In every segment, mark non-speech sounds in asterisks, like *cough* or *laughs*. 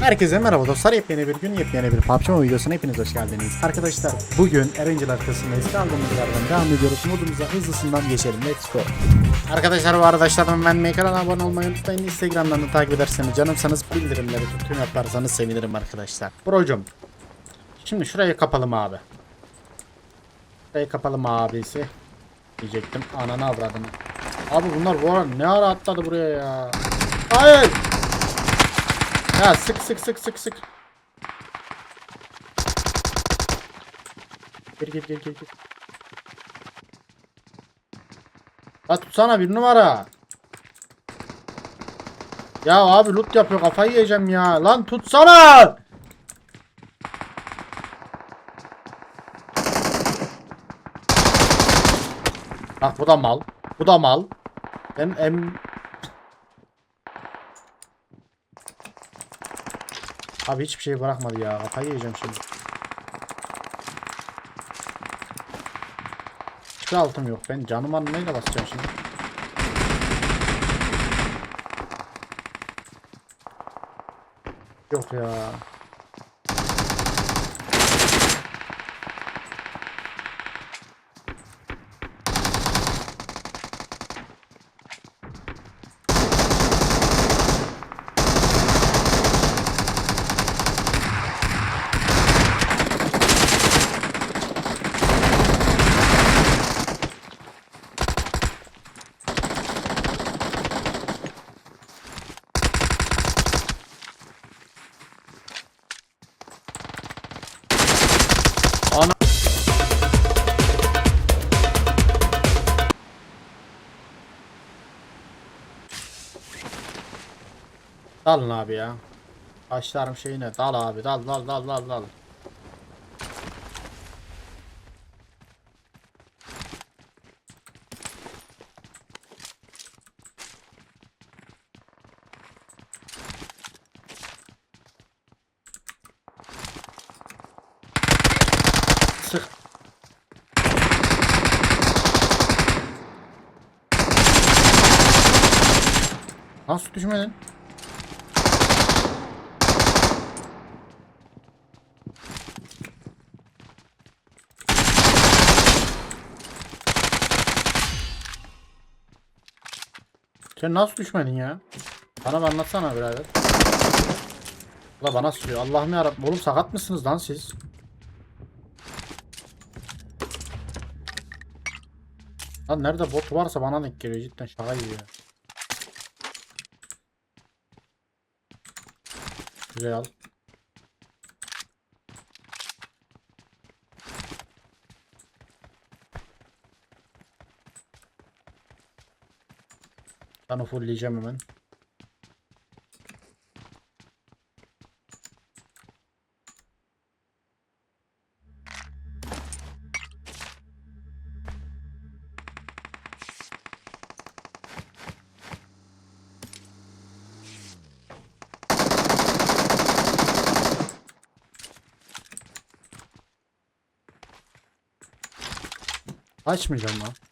Herkese merhaba dostlar. Yepyeni bir gün, yepyeni bir PUBG videosuna hepiniz hoş geldiniz. Arkadaşlar bugün Erencil haritasındayız. Kaldığımız yerden devam ediyoruz. Modumuza hızlısından geçelim. Let's go. Arkadaşlar bu arada ben kanala abone olmayı unutmayın. Instagram'dan da takip ederseniz canımsanız bildirimleri tüm yaparsanız sevinirim arkadaşlar. Brocum. Şimdi şurayı kapalım abi. Şurayı kapalım abisi. Diyecektim. Ananı avradını. Abi bunlar bu ne ara atladı buraya ya. Hayır. Ya sık sık sık sık sık. Gir gir gir gir gir. La tutsana bir numara. Ya abi loot yapıyor kafayı yiyeceğim ya. Lan tutsana. Bak bu da mal. Bu da mal. Hem em Abi hiçbir şey bırakmadı ya. Kafayı yiyeceğim şimdi. Hiçbir altım yok. Ben canım neyle basacağım şimdi? Yok ya. Dalın abi ya. Başlarım şeyine. Dal abi. Dal dal dal dal dal. Sık. Nasıl düşmedin? Sen nasıl düşmedin ya? Bana anlatsana birader. Ula bana sıkıyor. Allah'ım yarabbim. Oğlum sakat mısınız lan siz? Lan nerede bot varsa bana denk geliyor cidden şaka gibi ya. Güzel al. O fullleyeceğim hemen. Açmayacağım lan.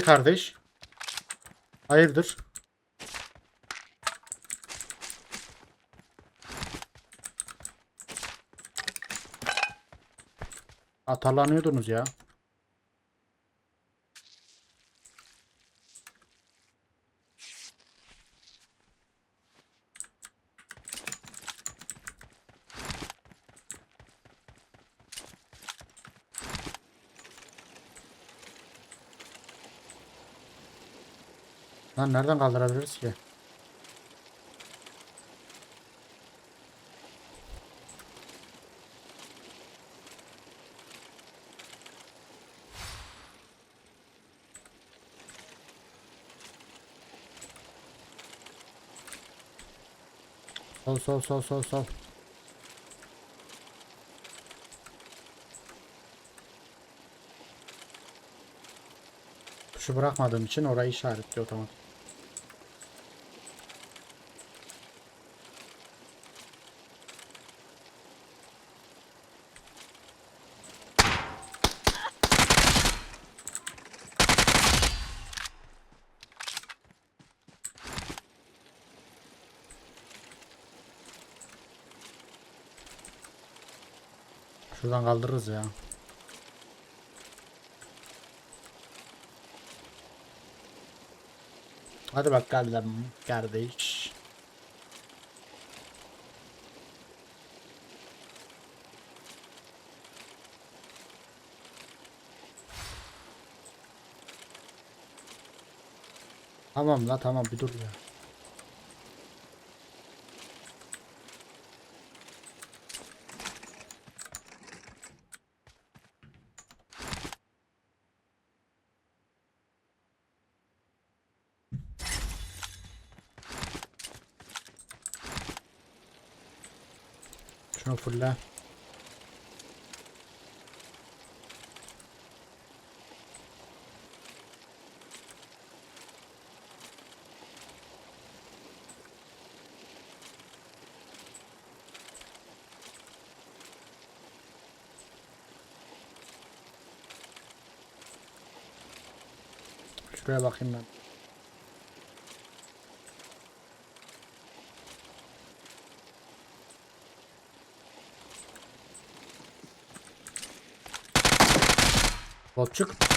Hey kardeş. Hayırdır? Atarlanıyordunuz ya. Lan nereden kaldırabiliriz ki? Sol sol sol sol sol. Tuşu bırakmadığım için orayı işaretliyor otomatik. Şuradan kaldırırız ya. Hadi bakalım kardeş. Tamam la tamam bir dur ya. Şunu fulle. Şuraya bakayım ben. Botçuk.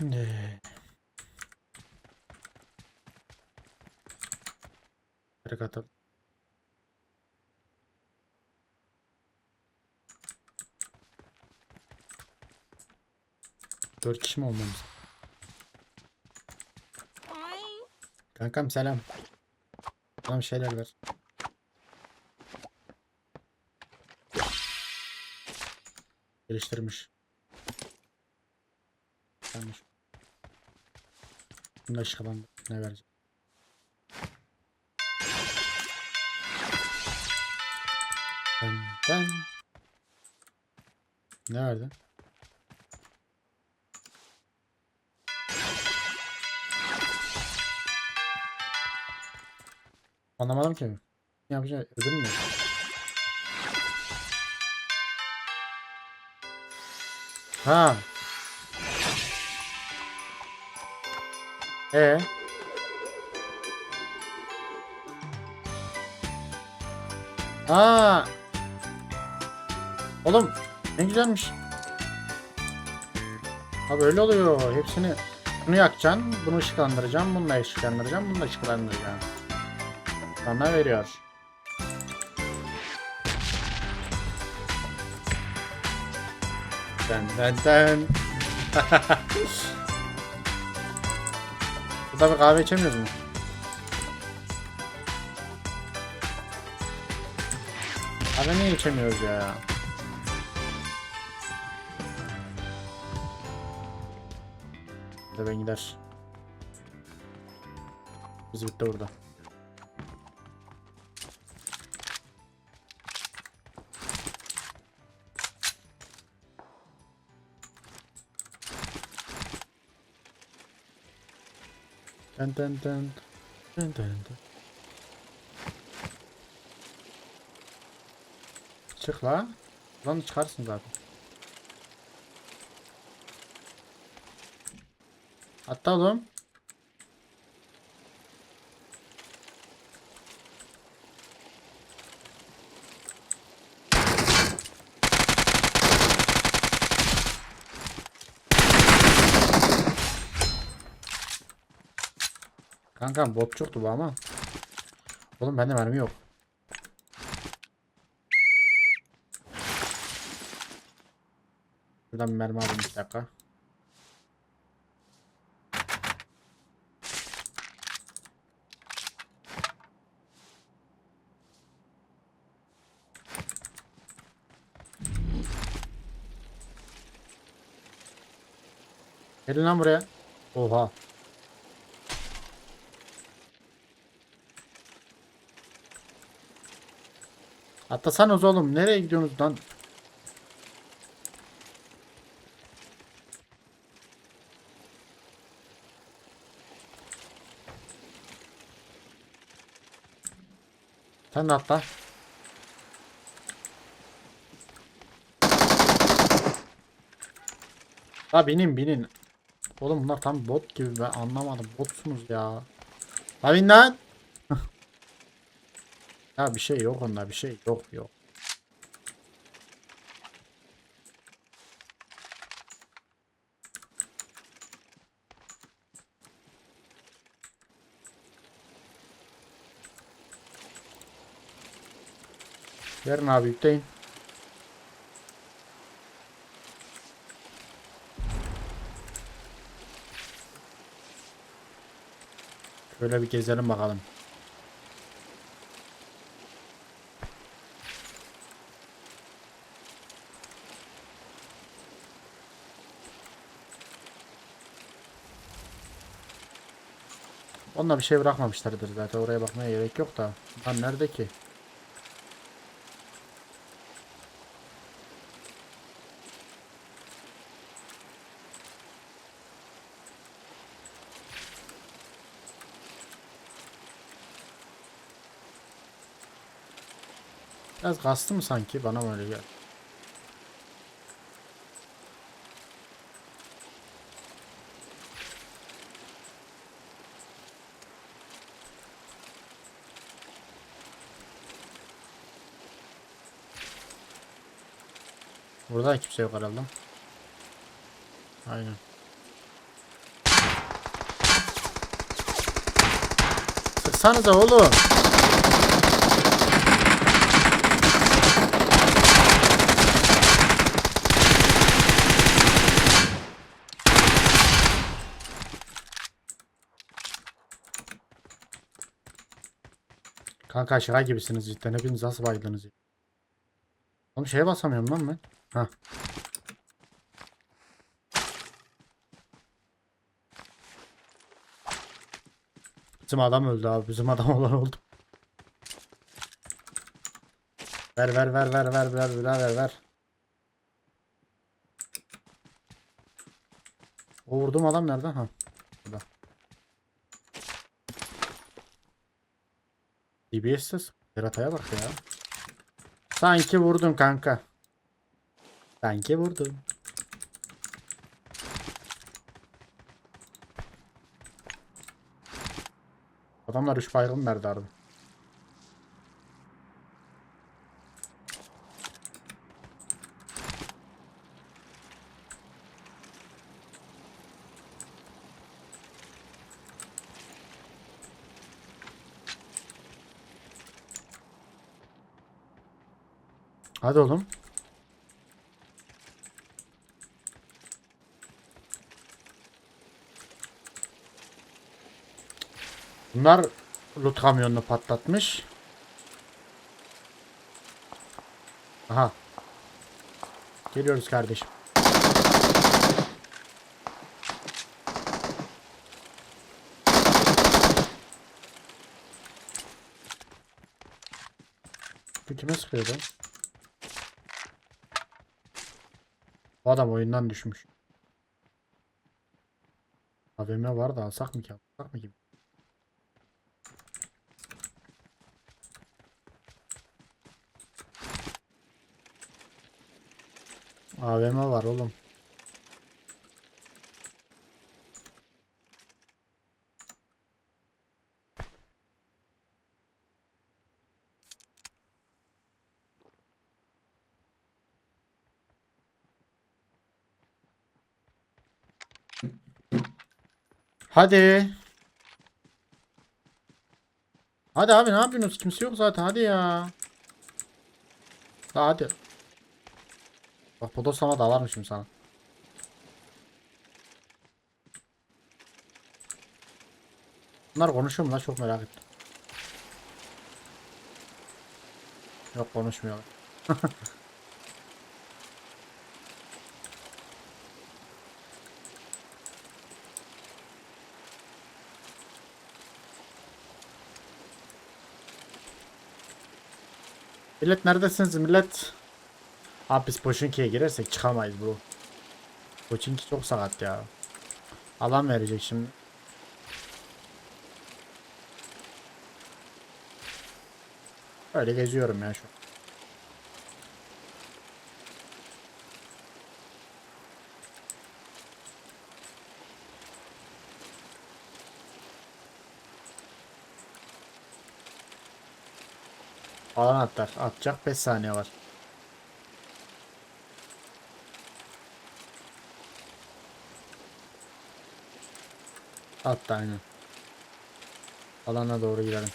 Şimdi Direkt atalım. Dört kişi mi olmamız? Kankam selam. Bana şeyler ver. Geliştirmiş. Bunda şaban ne vereceğim? Ben, ben. Ne verdi? Anlamadım ki. Ne yapacağım? Ödül mü? Ha. E. Aa. Oğlum ne güzelmiş. Abi öyle oluyor. Hepsini bunu yakacaksın, bunu ışıklandıracaksın, bununla ışıklandıracaksın, bunu da ışıklandıracaksın. Sana veriyor. Den den den. *laughs* Bir kahve içemiyoruz mu? Kahve niye içemiyoruz ya? Ben gider. Biz bitti burada. Dın dın dın. Dın dın dın. Çık la. Lan çıkarsın zaten. Hatta oğlum. Kankam bot çoktu bu ama. Oğlum bende mermi yok. Buradan bir mermi alayım bir dakika. Gelin lan buraya. Oha. Atlasanız oğlum. Nereye gidiyorsunuz lan? Sen de atla. Ha binin binin. Oğlum bunlar tam bot gibi ben anlamadım. Botsunuz ya. Ha bin lan. Ya bir şey yok onda bir şey yok yok. Yarın abi yükleyin. Şöyle bir gezelim bakalım. Onunla bir şey bırakmamışlardır zaten oraya bakmaya gerek yok da. Lan nerede ki? Biraz kastı mı sanki? Bana mı öyle geldi? Burada kimse yok herhalde. Aynen. Sıksanıza oğlum. Kanka şaka gibisiniz cidden. Hepiniz nasıl baydınız? Oğlum şeye basamıyorum lan ben. Hah. Bizim adam öldü abi. Bizim adam *laughs* olan oldu. Ver ver ver ver ver ver ver ver ver. O vurduğum adam nerede? Ha. Burada. DBS'siz. Berata'ya bak ya. Sanki vurdum kanka. Sanki vurdum. Adamlar 3 baygın verdi harbi. Hadi oğlum. Bunlar loot kamyonunu patlatmış. Aha. Geliyoruz kardeşim. Bu kime sıkıyordu? Bu adam oyundan düşmüş. AVM var da alsak mı ki? Alsak mı gibi? AVM var oğlum. Hadi. Hadi abi ne yapıyorsunuz? Kimse yok zaten hadi ya. Hadi. Bak bodoslama da varmışım sana. Bunlar konuşuyor mu lan çok merak ettim. Yok konuşmuyorlar. *laughs* Millet neredesiniz millet? Abi biz Poçinki'ye girersek çıkamayız bro. Poçinki çok sakat ya. Alan verecek şimdi. Öyle geziyorum ya şu an. Alan atlar. Atacak 5 saniye var. Attı aynen. Alana doğru girelim.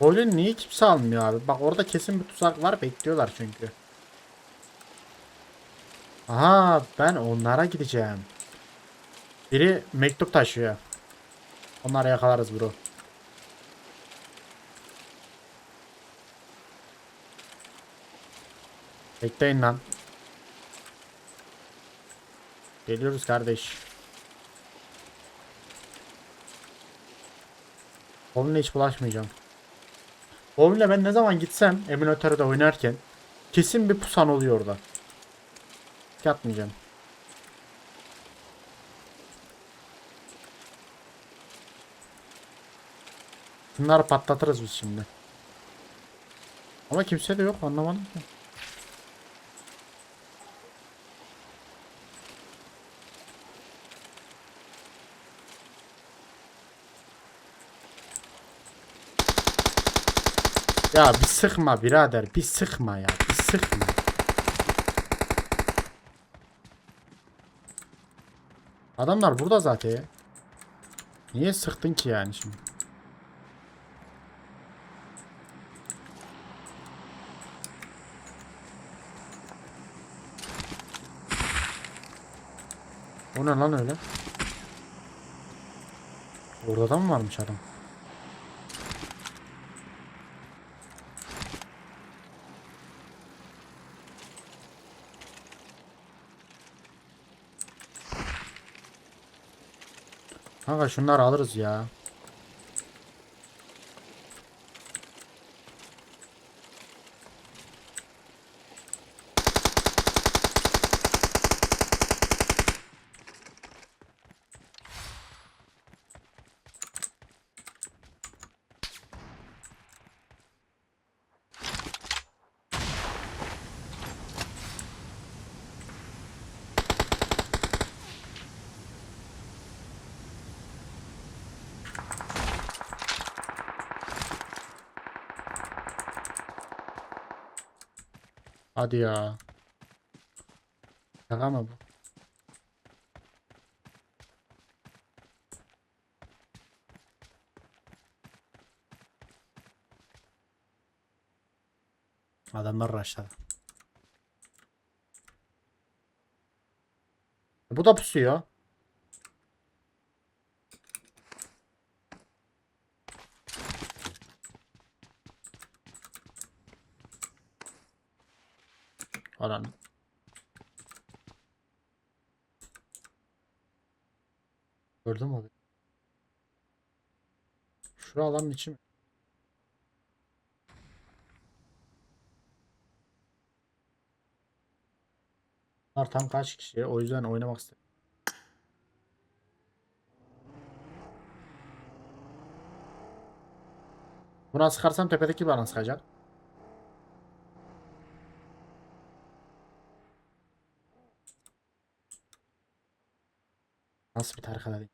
Golün niye kimse almıyor abi? Bak orada kesin bir tuzak var bekliyorlar çünkü. Aha ben onlara gideceğim. Biri mektup taşıyor. Onları yakalarız bro. Bekleyin lan. Geliyoruz kardeş. Onunla hiç bulaşmayacağım. Onunla ben ne zaman gitsem emülatörde oynarken kesin bir pusan oluyor orada. Yatmayacağım. Bunları patlatırız biz şimdi. Ama kimse de yok anlamadım ki. Ya bir sıkma birader bir sıkma ya bir sıkma. Adamlar burada zaten. Niye sıktın ki yani şimdi? O ne lan öyle? Orada da mı varmış adam? Kanka şunları alırız ya. Hadi ya. Şaka mı bu? Adamlar rushladı. Bu da pusuyor. Alan. Gördün mü abi? Şura alanın içi mi? Bunlar tam kaç kişi o yüzden oynamak istedim. Buna sıkarsam tepedeki bana sıkacak. Nasıl bir tarikada değil.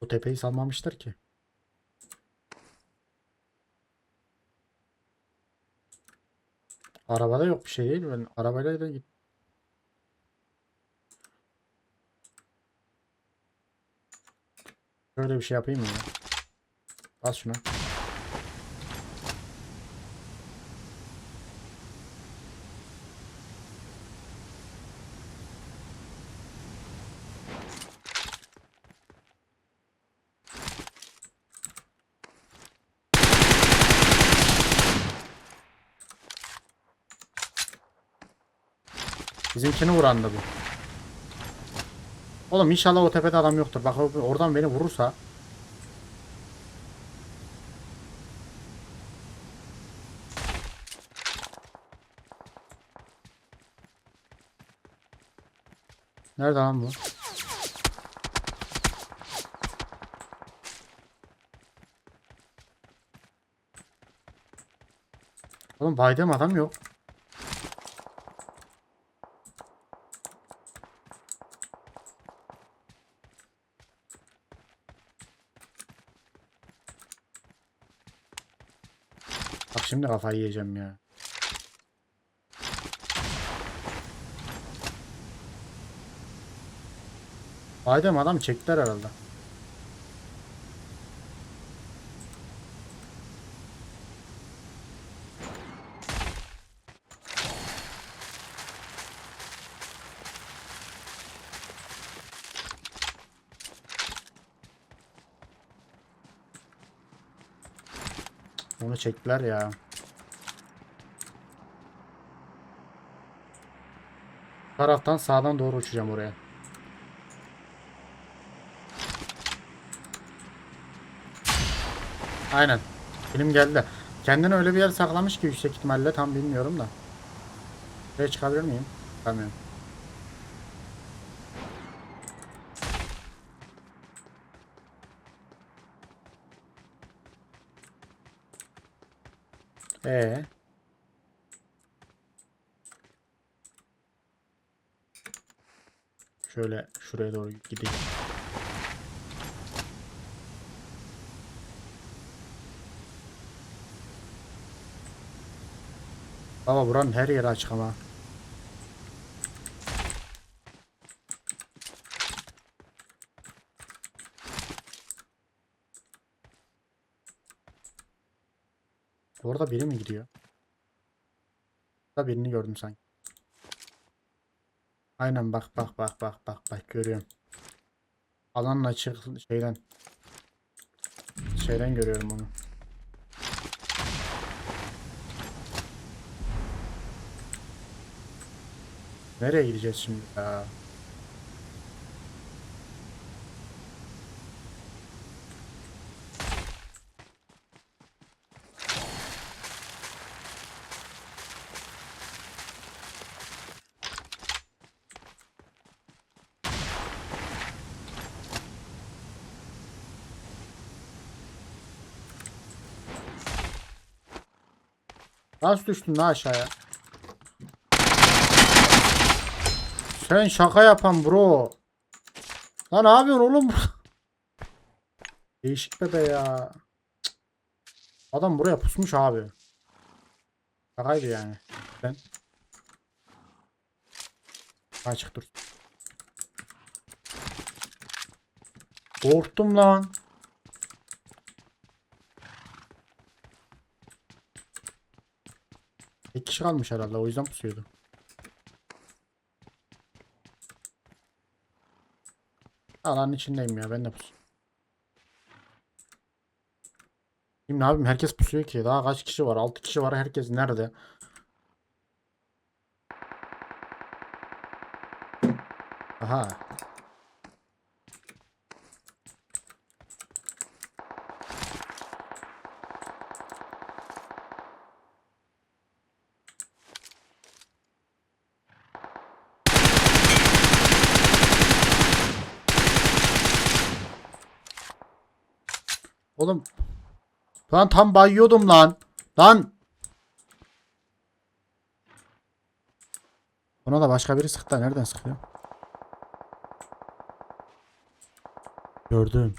Bu tepeyi salmamışlar ki. Arabada yok bir şey değil. Ben arabayla da git. Şöyle bir şey yapayım mı ya? Bas şuna. Bizimkini vuran da bu. Oğlum inşallah o tepede adam yoktur. Bak oradan beni vurursa. Nerede lan bu? Oğlum baydığım adam yok. Bak şimdi kafayı yiyeceğim ya. Baydığım adam çektiler herhalde. Onu çektiler ya. Taraftan sağdan doğru uçacağım oraya. Aynen. Film geldi. Kendini öyle bir yer saklamış ki yüksek ihtimalle tam bilmiyorum da. Buraya çıkabilir miyim? Çıkamıyorum. Ee. Şöyle şuraya doğru gideyim. Baba buranın her yeri açık ama. Orada biri mi gidiyor? Burada birini gördüm sanki. Aynen bak bak bak bak bak bak görüyorum. Alanın açık şeyden. Şeyden görüyorum onu. Nereye gideceğiz şimdi ya? Nasıl düştün lan aşağıya? Sen şaka yapan bro. Lan ne yapıyorsun oğlum? Değişik bebe ya. Adam buraya pusmuş abi. Şakaydı yani. Ben. Açık dur. Korktum lan. Bir kişi kalmış herhalde o yüzden pusuyordu. Alanın içindeyim ya ben de pus. Şimdi ne yapayım herkes pusuyor ki. Daha kaç kişi var? 6 kişi var. Herkes nerede? Aha. Oğlum. Lan tam bayıyordum lan. Lan. Ona da başka biri sıktı. Nereden sıkıyor? Gördüm.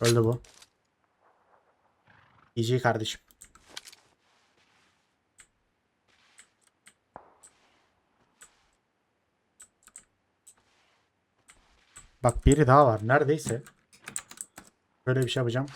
Öldü bu. GG kardeşim. Bak biri daha var. Neredeyse. Böyle bir şey yapacağım.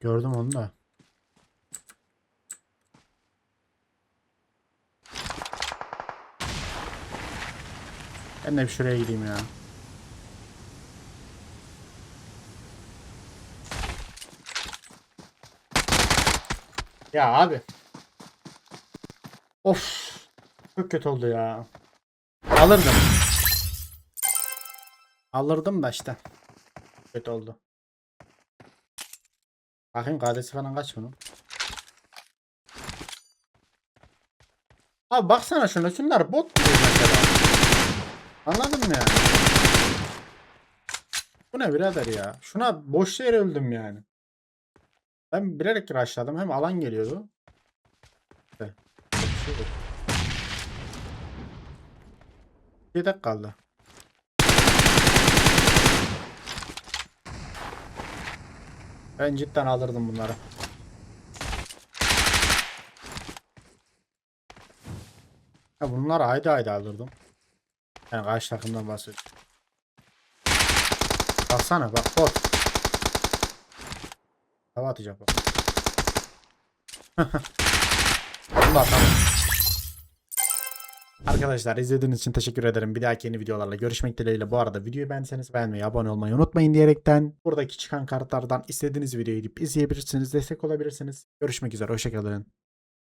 Gördüm onu da. Ben de bir şuraya gideyim ya. Ya abi. Of. Çok kötü oldu ya. Alırdım. Alırdım da işte. Kötü oldu. Bakayım KD'si falan kaç bunun? Abi baksana şuna şunlar bot gibi mesela. Anladın mı yani? Bu ne birader ya? Şuna boş yere öldüm yani. Ben bilerek rushladım. Hem alan geliyordu. Bir dakika kaldı. Ben cidden alırdım bunları. Ha bunları ayda ayda alırdım. Yani karşı takımdan bahsediyorum. Baksana bak bot. Hava atacak bak. *laughs* Bunu da atamam. Arkadaşlar izlediğiniz için teşekkür ederim. Bir dahaki yeni videolarla görüşmek dileğiyle. Bu arada videoyu beğendiyseniz beğenmeyi, abone olmayı unutmayın diyerekten buradaki çıkan kartlardan istediğiniz videoyu gidip izleyebilirsiniz, destek olabilirsiniz. Görüşmek üzere, hoşçakalın.